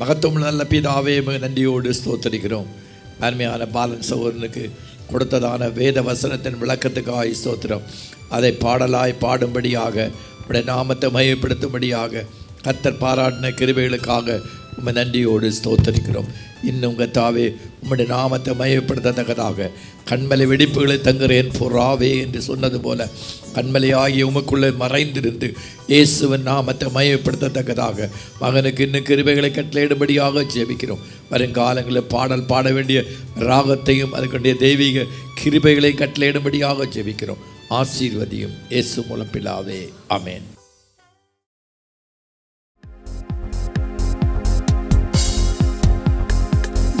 மகத்துவம் நல்ல பிதாவே உமக்கு நன்றியோடு ஸ்தோத்தரிக்கிறோம். அருமையான பாலன் சகோதரனுக்கு கொடுத்ததான வேத வசனத்தின் விளக்கத்துக்காய் ஸ்தோத்திரம். அதை பாடலாய் பாடும்படியாக உடைய நாமத்தை மையப்படுத்தும்படியாக கத்தர் பாராட்டின கிருவைகளுக்காக உம்மை நன்றியோடு ஸ்தோத்தரிக்கிறோம். இன்னும் கத்தாவே உம்முடைய நாமத்தை மையப்படுத்தத்தக்கதாக கண்மலை வெடிப்புகளை தங்குறேன் பொறாவே என்று சொன்னது போல கண்மலையாகிய உமக்குள்ளே மறைந்திருந்து இயேசுவின் நாமத்தை மையப்படுத்தத்தக்கதாக மகனுக்கு இன்னும் கிருபைகளை கட்டளையிடும்படியாக ஜெபிக்கிறோம். வருங்காலங்களில் பாடல் பாட வேண்டிய ராகத்தையும் அதுக்குடைய தெய்வீக கிருபைகளை கட்டளையிடும்படியாக ஜெபிக்கிறோம். ஆசீர்வதியும் இயேசு மூலம் அமேன்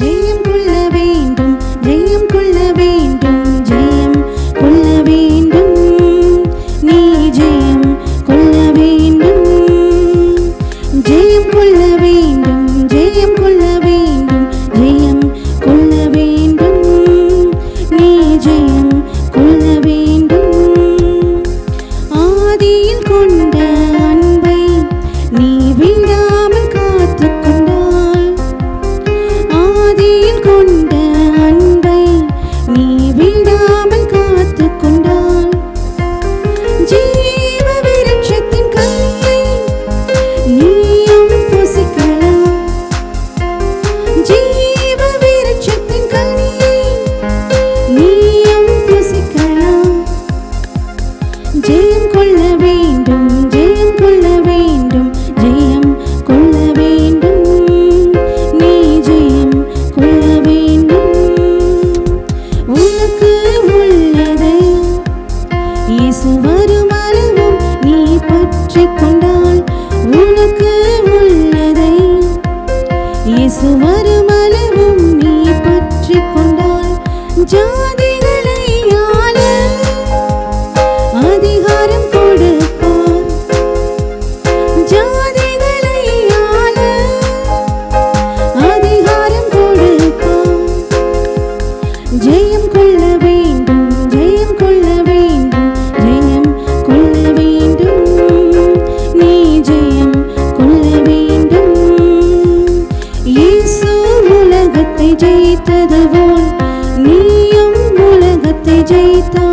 ஜெயம் கொள்ள வேண்டும் ஜெயம் கொள்ள வேண்டும். ஜெயித்தது போல் நீயும் உலகத்தை ஜெயித்தால்